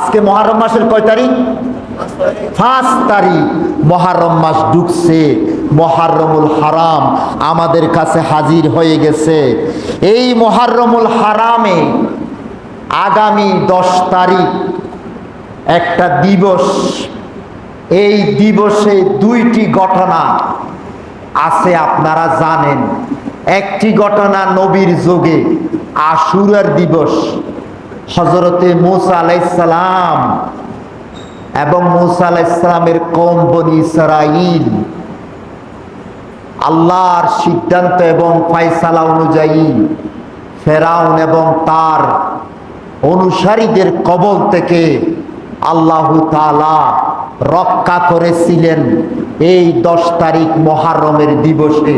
আজকে মহারম মাসের কয় তারিখ? পাঁচ তারিখ। মহারম মাস ঢুকছে। মহারমুল হারাম আমাদের কাছে হাজির হয়ে গেছে। এই মহারমুল হারামে আগামী দশ তারিখ একটা দিবস। এই দিবসে দুইটি ঘটনা আছে, আপনারা জানেন। একটি ঘটনা নবীর যোগে আশুরার দিবস। হজরতে মুসা আলাইসালাম এবং মুসা আলাইসালামের কম বনি ইসরাইল আল্লাহর সিদ্ধান্ত এবং ফাইসালা অনুযায়ী ফেরাউন এবং তার অনুসারীদের কবল থেকে আল্লাহু তাআলা রক্ষা করেছিলেন এই দশ তারিখ মহারমের দিবসে।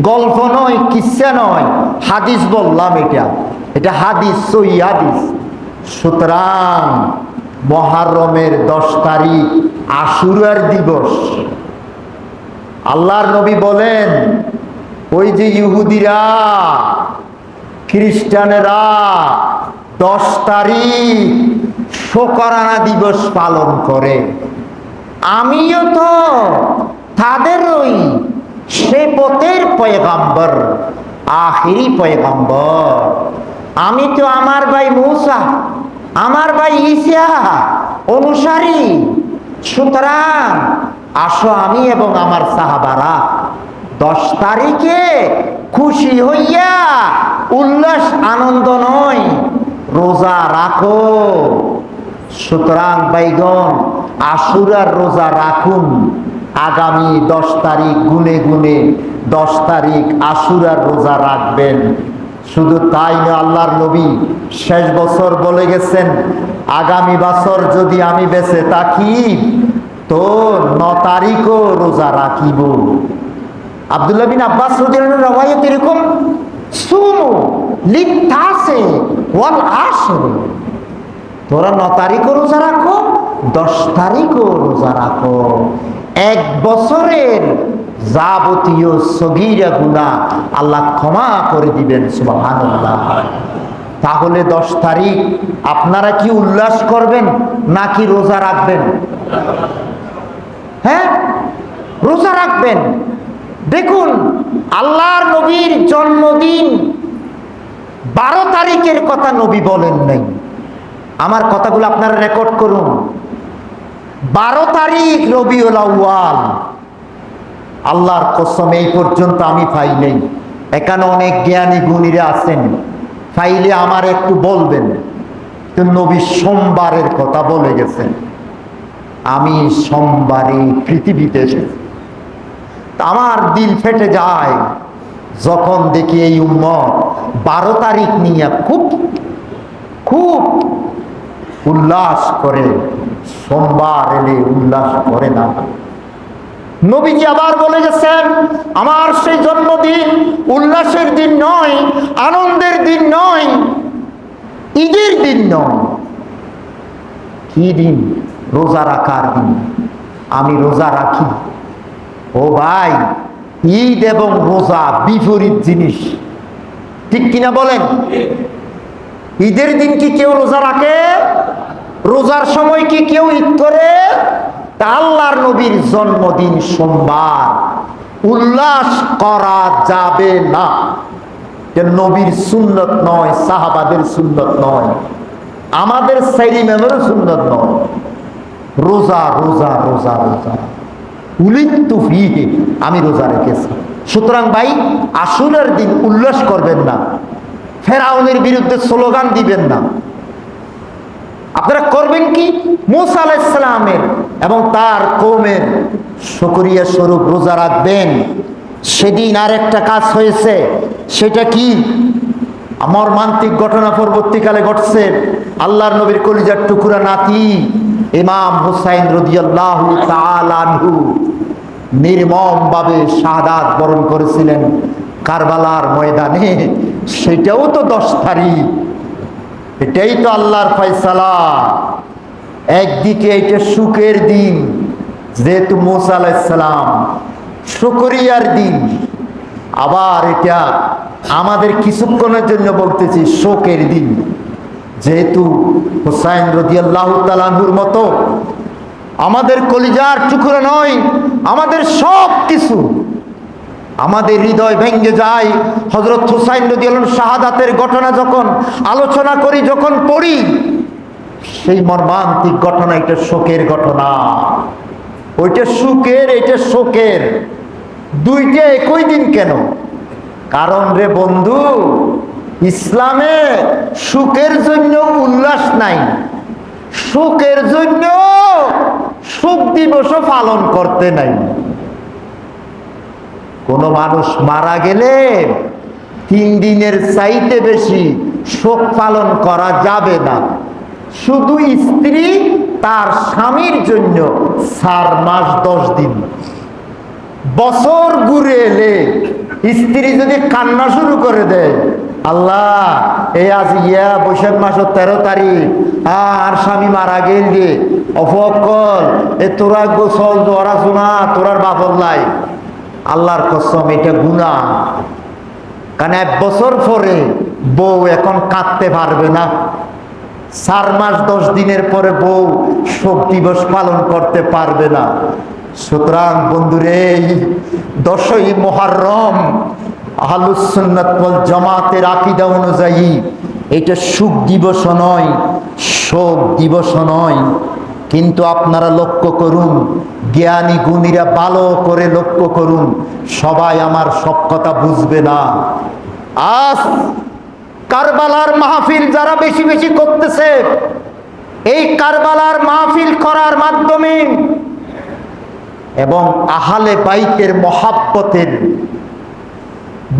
গল্প নয়, কিসা নয়, হাদিস বললাম এটা। এটা হাদিস সই হাদিস। সুতরাং মহারমের দশ তারিখ আশুরার দিবস। আল্লাহর নবী বলেন, ওই যে ইহুদিরা, খ্রিস্টানেরা দশ তারিখ শোকরানা দিবস পালন করে। আমিও তো তাদের তাদেরই সে পথের পয়গাম্বর, আখিরি পয়গাম্বর। আমি তো আমার ভাই মৌসা আমার ভাই ইসিয়া অনুসারী। সুতরাং আসো আমি এবং আমার সাহাবারা দশ তারিখে খুশি হইয়া উল্লাস, আনন্দ নয়, রোজা রাখো। সুতরাং বাইগন আশুরার রোজা রাখুন। আগামী দশ তারিখ গুনে গুনে দশ তারিখ আশুরার রোজা রাখবেন। শুধু তাই না, আল্লাহর নবী শেষ বছর বলে গেছেন, আগামী বছর যদি আমি বেঁচে থাকি, তো ন তারিখও রোজা রাখিব। আব্দুল্লাহ বিন আব্বাস রদিয়ানের রবায়ত এরকম, সুমু লিপ্তাসে ওয়াল আসর তোরা ন তারিখও রোজা রাখো, দশ তারিখও রোজা রাখো। এক বছরের যাবতীয় সগিরা গুণা আল্লাহ ক্ষমা করে দিবেন, সুবহানাল্লাহ। তাহলে দশ তারিখ আপনারা কি উল্লাস করবেন নাকি রোজা রাখবেন? হ্যাঁ? রোজা রাখবেন। দেখুন, আল্লাহর নবীর জন্মদিন বারো তারিখের কথা নবী বলেন নাই। আমার কথাগুলো আপনারা রেকর্ড করুন। বারো তারিখ রবিউল আউয়াল। আল্লাহর কসম, এই পর্যন্ত আমি পাই নেই। এখানে অনেক জ্ঞানী গুণীরা আছেন। ফাইলে আমার একটু বলবেন। তো নবী সোমবারের কথা বলে গেছেন। আমি সোমবারে পৃথিবীতে এসেছি। আমার দিল ফেটে যায়। যখন দেখি এই উম্মত বারো তারিখ নিয়ে খুব খুব উল্লাস করে, সোমবার এলে উল্লাস করে না। নবীজি আবার বলে গেছেন, আমার সেই জন্মদিন উল্লাসের দিন নয়, আনন্দের দিন নয়, ঈদের দিন নয়। কি দিন? রোজা রাখার দিন। আমি রোজা রাখি। ও ভাই, ঈদ এবং রোজা বিপরীত জিনিস। ঠিক কিনা বলেন? ঈদের দিন কি কেউ রোজা রাখে? রোজার সময় কি কেউ ঈদ করে? তা আল্লাহর নবীর জন্মদিন সোমবার। উল্লাস করা যাবে না। যে নবীর সুন্নত নয়, সাহাবাদের সুন্নত নয়। আমাদের সাইরি মেমেরও সুন্নত নয়। রোজা রোজা রোজা রোজা। উলিত্তু ফিহে, আমি রোজা রেখেছি। সুতরাং ভাই আসুরের দিন উল্লাস করবেন না। ফেরাউনের বিরুদ্ধে স্লোগান দিবেন না। আপনারা করবেন কি? মুসা আলাইসালামের এবং তার কৌমের শকরিয়া স্বরূপ রোজা রাখবেন। সেদিন আর একটা কাজ হয়েছে, সেটা কি? আমার মান্তিক ঘটনা পরবর্তীকালে ঘটছে। আল্লাহর নবীর কলিজার টুকুরা নাতি ইমাম হুসাইন রদিয়াল্লাহ তালানহু নির্মম ভাবে শাহাদাত বরণ করেছিলেন কারবালার ময়দানে। সেটাও তো দশ তারিখ। এটাই তো আল্লাহর ফয়সালা। একদিকে এটা সুখের দিন, যেহেতু মোসা আলাইসালাম শুকরিয়ার দিন, আবার এটা আমাদের কিছুক্ষণের জন্য বলতেছি শোকের দিন। যেহেতু হুসাইন রদিয়াল্লাহ তালাহুর মতো আমাদের কলিজার টুকরো নয়, আমাদের সব কিছু আমাদের হৃদয় ভেঙ্গে যায়। হজরত হুসাইন রদিয়াল শাহাদাতের ঘটনা যখন আলোচনা করি, যখন পড়ি সেই মর্মান্তিক ঘটনা, এটা শোকের ঘটনা। ওইটা সুখের, এটা শোকের। দুইটা একই দিন কেন? কারণ রে বন্ধু, ইসলামে সুখের জন্য উল্লাস নাই। সুখের জন্য সুখ দিবসও পালন করতে নাই। কোনো মানুষ মারা গেলে তিন দিনের চাইতে বেশি শোক পালন করা যাবে না। শুধু স্ত্রী তার স্বামীর জন্য চার মাস, দশ দিন। বছর ঘুরে এলে স্ত্রী যদি কান্না শুরু করে দেয়, আল্লাহ এই আজ ইয়া বৈশাখ মাসের তেরো তারিখ, আর স্বামী মারা গেল গে অফকল এ তোরা গোসল দরা শোনা তোরার বাপল্লাই আল্লাহর কসম, এটা গুণা কারণ এক বছর পরে বউ এখন কাঁদতে পারবে না। চার মাস, দশ দিনের পরে বউ শোক দিবস পালন করতে পারবে না। সুতরাং বন্ধুরে দশই মহারম আহলুসন্নত ওয়াল জামাতের আকিদা অনুযায়ী এটা সুখ দিবস নয়, শোক দিবস নয়। কিন্তু আপনারা লক্ষ্য করুন, জ্ঞানী গুণীরা ভালো করে লক্ষ্য করুন, সবাই আমার সব কথা বুঝবে না। আজ কারবালার মাহফিল যারা বেশি বেশি করতেছে, এই কারবালার মাহফিল করার মাধ্যমে এবং আহালে বাইতের মহাব্বতের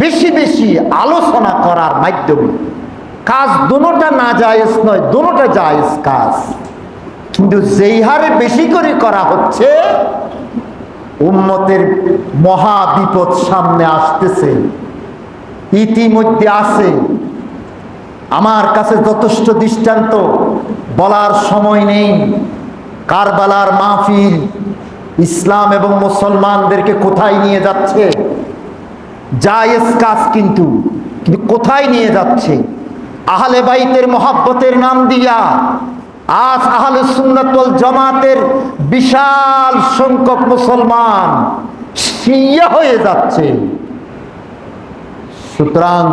বেশি বেশি আলোচনা করার মাধ্যমে, কাজ দুটোটা না জায়েজ নয় দুটোটা জায়েজ কাজ। কিন্তু যেই হারে বেশি করে করা হচ্ছে, উম্মতের মহা বিপদ সামনে আসতেছে, ইতিমধ্যে আছে। আমার কাছে যথেষ্ট দৃষ্টান্ত, বলার সময় নেই। কারবালার মাহফিল ইসলাম এবং মুসলমানদেরকে কোথায় নিয়ে যাচ্ছে? জায়েজ কাজ কিন্তু কিন্তু কোথায় নিয়ে যাচ্ছে? আহলে বাইতের মহাব্বতের নাম দিয়া আজ আহলে সুন্নাতুল জামাতের বিশাল সংখ্যক মুসলমান শিয়া হয়ে যাচ্ছে। সুতরাং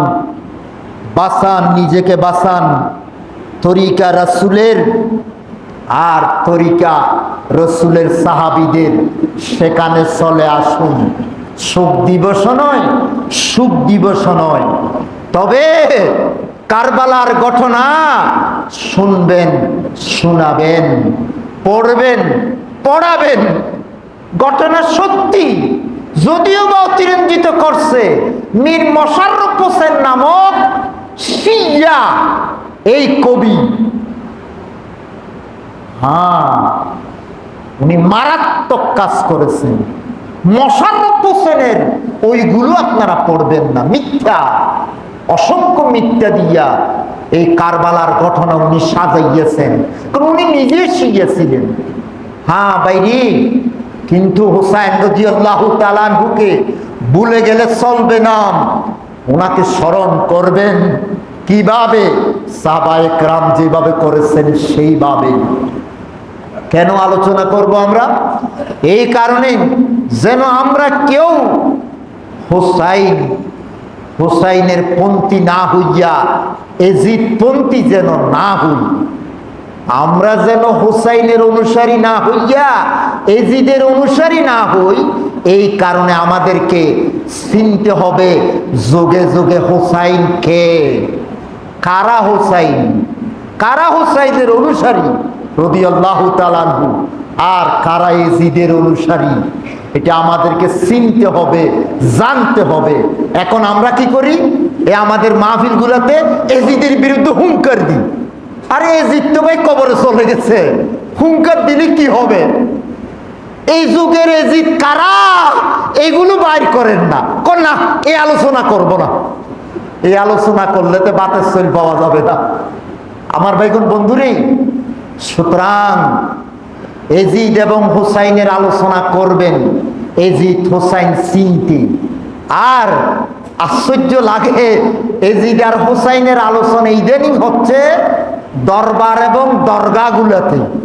বাসান, নিজেকে বাসান। তরিকা রাসুলের আর তরিকা রসুলের সাহাবিদের, সেখানে চলে আসুন। সুখ দিবস নয়, সুখ দিবস নয়। তবে কারবালার ঘটনা শুনবেন, শোনাবেন, পড়বেন, পড়াবেন। ঘটনা সত্যি। যদিও বা অতিরঞ্জিত করছে, মীর মশাররফ হোসেন নামক এই কবি। হ্যাঁ উনি মারাত্মক কাজ করেছেন। মশাররফ হোসেনের ওইগুলো আপনারা পড়বেন না, মিথ্যা। অসংখ্য মিথ্যা দিয়া এই কারবালার ঘটনা উনি সাজাইয়েছেন। কারণ উনি নিজে শিখিয়েছিলেন। হ্যাঁ বাইরি, কিন্তু হুসাইন রজি আল্লাহ তালানহুকে ভুলে গেলে চলবে না। ওনাকে স্মরণ করবেন। কীভাবে? সাবায়ক রাম যেভাবে করেছেন, সেইভাবে। কেন আলোচনা করব আমরা? এই কারণে যেন আমরা কেউ হোসাইন, হোসাইনের পন্থী না হইয়া এজিদ পন্থী যেন না হই। আমরা যেন হোসাইনের অনুসারী না হইয়া, এজিদের অনুসারী না হই এই কারণে আমাদেরকে চিনতে হবে যোগে যোগে হোসাইন কে? কারা হোসাইন? কারা হোসাইনের অনুসারী? রবি আল্লাহ তালানহু আর কারা এজিদের অনুসারী? এটা আমাদেরকে চিনতে হবে, জানতে হবে। এখন আমরা কি করি? এ আমাদের মাহফিলগুলোতে এজিদের বিরুদ্ধে হুঙ্কার দিই। আরে এজিদ তো ভাই কবরে চলে গেছে। হুঙ্কার দিলে কি হবে? এই যুগের এজিদ কারা? এইগুলো বাইর করেন না। কর না এই আলোচনা করব না। এই আলোচনা করলে তো বাতের শৈল পাওয়া যাবে না। আমার ভাইগুন বন্ধুরেই সুতরাং এজিদ এবং হুসাইনের আলোচনা করবেন। এজিদ হুসাইন চিনতে আর আশ্চর্য লাগে এজিদ আর হোসাইনের আলোচনা ইদানিং হচ্ছে দরবার এবং দরগাগুলোতে।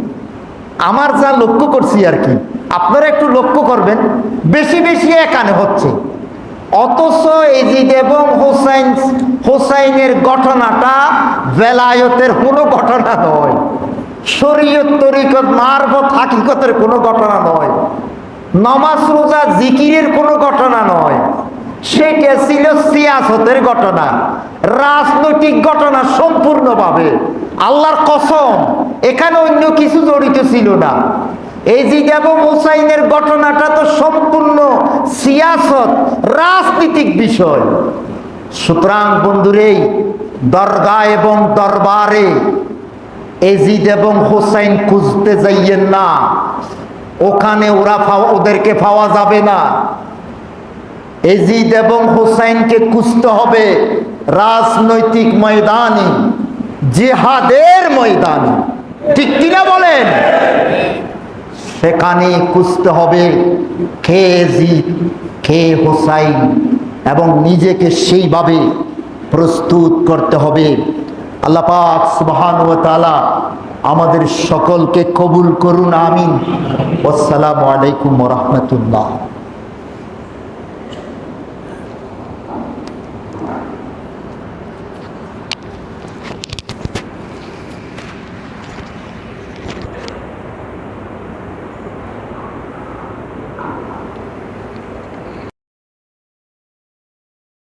আমার যা লক্ষ্য করছি আর কি, আপনারা একটু লক্ষ্য করবেন, বেশি বেশি একানে হচ্ছে। অথচ এজিদ এবং হোসাইন, হোসাইনের ঘটনাটা বেলায়তের কোনো ঘটনা নয়। শরীয়ত তরিকত মারফত হাকিকতের কোনো ঘটনা নয়। নমাজ, রোজা, জিকিরের কোনো ঘটনা নয়। সেটা ছিল সিয়াসতের ঘটনা। রাজনৈতিক ঘটনা সম্পূর্ণভাবে। আল্লাহর কসম, এখানে অন্য কিছু জড়িত ছিল না। এই যে এবং হোসাইনের ঘটনাটা তো সম্পূর্ণ সিয়াসত, রাজনীতিক বিষয়। সুতরাং বন্ধুরেই দরগা এবং দরবারে এজিদ এবং হোসাইন খুঁজতে যাইয়েন না। ওখানে ওরা ওদেরকে পাওয়া যাবে না। এজিদ এবং হোসাইনকে খুঁজতে হবে রাজনৈতিক ময়দানে। জেহাদের ময়দান। ঠিক কিনা বলেন? সেখানে খুঁজতে হবে কে এজিদ কে হোসাইন, এবং নিজেকে সেইভাবে প্রস্তুত করতে হবে। আল্লাহ পাক ওয়া তাআলা আমাদের সকলকে কবুল করুন, আমিন। আসসালামু আলাইকুম রাহমাতুল্লাহ।